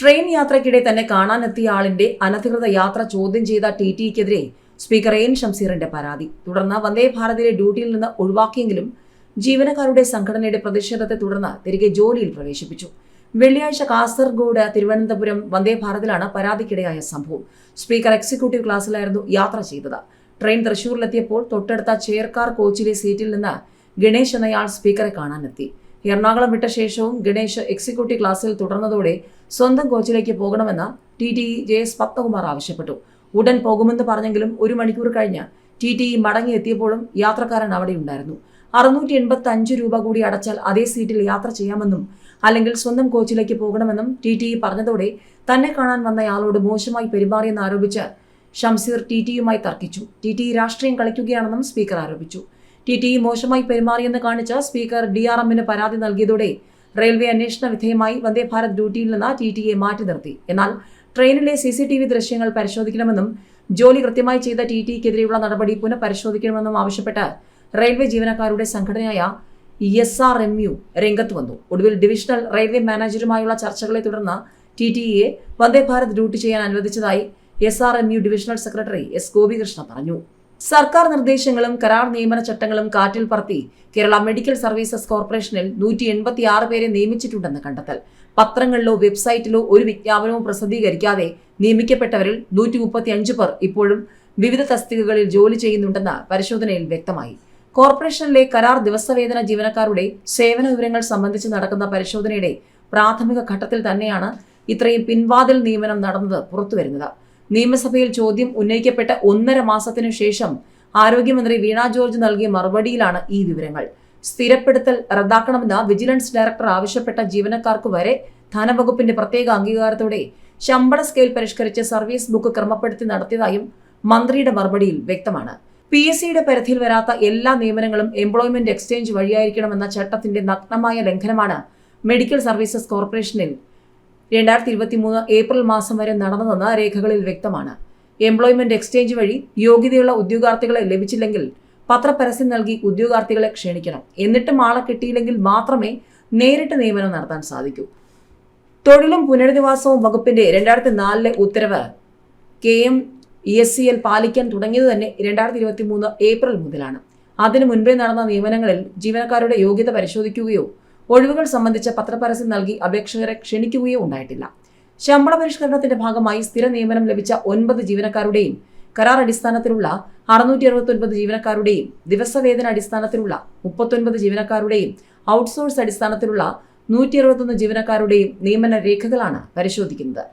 Train യാത്രയ്ക്കിടെ തന്നെ കാണാനെത്തിയ ആളിന്റെ അനധികൃത യാത്ര ചോദ്യം ചെയ്ത ടി ടിക്കെതിരെ സ്പീക്കർ എൻ ഷംസീറിന്റെ പരാതി. തുടർന്ന് വന്ദേ ഭാരതിലെ ഡ്യൂട്ടിയിൽ നിന്ന് ഒഴിവാക്കിയെങ്കിലും ജീവനക്കാരുടെ സംഘടനയുടെ പ്രതിഷേധത്തെ തുടർന്ന് തിരികെ ജോലിയിൽ പ്രവേശിപ്പിച്ചു. വെള്ളിയാഴ്ച കാസർഗോഡ് തിരുവനന്തപുരം വന്ദേ ഭാരതിലാണ് പരാതിക്കിടയായ സംഭവം. സ്പീക്കർ എക്സിക്യൂട്ടീവ് ക്ലാസ്സിലായിരുന്നു യാത്ര ചെയ്തത്. ട്രെയിൻ തൃശൂരിലെത്തിയപ്പോൾ തൊട്ടടുത്ത ചേർക്കാർ കോച്ചിലെ സീറ്റിൽ നിന്ന് ഗണേശ് എന്നയാൾ സ്പീക്കറെ കാണാനെത്തി. എറണാകുളം വിട്ട ശേഷവും ഗണേഷ് എക്സിക്യൂട്ടീവ് ക്ലാസ്സിൽ തുടർന്നതോടെ സ്വന്തം കോച്ചിലേക്ക് പോകണമെന്ന് T T J S Padmakumar ആവശ്യപ്പെട്ടു. ഉടൻ പോകുമെന്ന് പറഞ്ഞെങ്കിലും ഒരു മണിക്കൂർ കഴിഞ്ഞ് ടി ടി മടങ്ങിയെത്തിയപ്പോഴും യാത്രക്കാരൻ അവിടെ ഉണ്ടായിരുന്നു അറുന്നൂറ്റി എൺപത്തി അഞ്ച് രൂപ കൂടി അടച്ചാൽ അതേ സീറ്റിൽ യാത്ര ചെയ്യാമെന്നും അല്ലെങ്കിൽ സ്വന്തം കോച്ചിലേക്ക് പോകണമെന്നും ടി ടി പറഞ്ഞതോടെ തന്നെ കാണാൻ വന്നയാളോട് മോശമായി പെരുമാറിയെന്ന് ആരോപിച്ച് ഷംസീർ ടി ടിയുമായി തർക്കിച്ചു. ടി ടി രാഷ്ട്രീയം കളിക്കുകയാണെന്നും സ്പീക്കർ ആരോപിച്ചു. ടി ടി മോശമായി പെരുമാറിയെന്ന് കാണിച്ച സ്പീക്കർ ഡി ആർ എമ്മിന് പരാതി നൽകിയതോടെ റെയിൽവേ അന്വേഷണ വിധേയമായി വന്ദേ ഭാരത് ഡ്യൂട്ടിയിൽ നിന്ന് ടി ടിയെ മാറ്റി നിർത്തി. എന്നാൽ ട്രെയിനിലെ സി സി ടി വി ദൃശ്യങ്ങൾ പരിശോധിക്കണമെന്നും ജോലി കൃത്യമായി ചെയ്ത ടി ടിക്കെതിരെയുള്ള നടപടി പുനഃപരിശോധിക്കണമെന്നും ആവശ്യപ്പെട്ട് റെയിൽവേ ജീവനക്കാരുടെ സംഘടനയായ എസ് ആർ എം യു രംഗത്ത് വന്നു. ഒടുവിൽ ഡിവിഷണൽ റെയിൽവേ മാനേജറുമായുള്ള ചർച്ചകളെ തുടർന്ന് ടി ടിയെ വന്ദേ ഭാരത് ഡ്യൂട്ടി ചെയ്യാൻ അനുവദിച്ചതായി S R M U divisional secretary S Gopikrishna പറഞ്ഞു. സർക്കാർ നിർദ്ദേശങ്ങളും കരാർ നിയമന ചട്ടങ്ങളും കാറ്റിൽ പറത്തി കേരള മെഡിക്കൽ സർവീസസ് കോർപ്പറേഷനിൽ നൂറ്റി എൺപത്തി ആറ് പേരെ നിയമിച്ചിട്ടുണ്ടെന്ന് കണ്ടെത്തൽ. പത്രങ്ങളിലോ വെബ്സൈറ്റിലോ ഒരു വിജ്ഞാപനവും പ്രസിദ്ധീകരിക്കാതെ നിയമിക്കപ്പെട്ടവരിൽ നൂറ്റി മുപ്പത്തി അഞ്ച് പേർ ഇപ്പോഴും വിവിധ തസ്തികകളിൽ ജോലി ചെയ്യുന്നുണ്ടെന്ന് പരിശോധനയിൽ വ്യക്തമായി. കോർപ്പറേഷനിലെ കരാർ ദിവസവേതന ജീവനക്കാരുടെ സേവന വിവരങ്ങൾ സംബന്ധിച്ച് നടക്കുന്ന പരിശോധനയുടെ പ്രാഥമിക ഘട്ടത്തിൽ തന്നെയാണ് ഇത്രയും പിൻവാതിൽ നിയമനം നടന്നത് പുറത്തുവരുന്നത്. നിയമസഭയിൽ ചോദ്യം ഉന്നയിക്കപ്പെട്ട ഒന്നര മാസത്തിനു ശേഷം ആരോഗ്യമന്ത്രി വീണ ജോർജ് നൽകിയ മറുപടിയിലാണ് ഈ വിവരങ്ങൾ. സ്ഥിരപ്പെടുത്തൽ റദ്ദാക്കണമെന്ന് വിജിലൻസ് ഡയറക്ടർ ആവശ്യപ്പെട്ട ജീവനക്കാർക്ക് വരെ ധനവകുപ്പിന്റെ പ്രത്യേക അംഗീകാരത്തോടെ ശമ്പള സ്കെയിൽ പരിഷ്കരിച്ച് സർവീസ് ബുക്ക് ക്രമപ്പെടുത്തി നടത്തിയതായും മന്ത്രിയുടെ മറുപടിയിൽ വ്യക്തമാണ്. പി എസ് സിയുടെ പരിധിയിൽ വരാത്ത എല്ലാ നിയമനങ്ങളും എംപ്ലോയ്മെന്റ് എക്സ്ചേഞ്ച് വഴിയായിരിക്കണമെന്ന ചട്ടത്തിന്റെ നഗ്നമായ ലംഘനമാണ് മെഡിക്കൽ സർവീസസ് കോർപ്പറേഷനിൽ രണ്ടായിരത്തി ഇരുപത്തി മൂന്ന് ഏപ്രിൽ മാസം വരെ നടന്നതെന്ന് രേഖകളിൽ വ്യക്തമാണ്. എംപ്ലോയ്മെന്റ് എക്സ്ചേഞ്ച് വഴി യോഗ്യതയുള്ള ഉദ്യോഗാർത്ഥികളെ ലഭിച്ചില്ലെങ്കിൽ പത്രപരസ്യം നൽകി ഉദ്യോഗാർത്ഥികളെ ക്ഷണിക്കണം. എന്നിട്ടും ആളെ കിട്ടിയില്ലെങ്കിൽ മാത്രമേ നേരിട്ട് നിയമനം നടത്താൻ സാധിക്കൂ. തൊഴിലും പുനരധിവാസവും വകുപ്പിന്റെ രണ്ടായിരത്തി നാലിലെ ഉത്തരവ് K M E S C L പാലിക്കാൻ തുടങ്ങിയത് തന്നെ രണ്ടായിരത്തി ഇരുപത്തി മൂന്ന് ഏപ്രിൽ മുതലാണ്. അതിനു മുൻപേ നടന്ന നിയമനങ്ങളിൽ ജീവനക്കാരുടെ യോഗ്യത പരിശോധിക്കുകയോ ഒഴിവുകൾ സംബന്ധിച്ച പത്രപരസ്യം നൽകി അപേക്ഷകരെ ക്ഷണിക്കുകയോ ഉണ്ടായിട്ടില്ല. ശമ്പള പരിഷ്കരണത്തിന്റെ ഭാഗമായി സ്ഥിര നിയമനം ലഭിച്ച ഒൻപത് ജീവനക്കാരുടെയും കരാർ അടിസ്ഥാനത്തിലുള്ള അറുന്നൂറ്റി അറുപത്തി ഒൻപത് ജീവനക്കാരുടെയും ദിവസവേതന അടിസ്ഥാനത്തിലുള്ള മുപ്പത്തൊൻപത് ജീവനക്കാരുടെയും ഔട്ട്സോഴ്സ് അടിസ്ഥാനത്തിലുള്ള നൂറ്റി അറുപത്തൊന്ന് ജീവനക്കാരുടെയും നിയമന രേഖകളാണ് പരിശോധിക്കുന്നത്.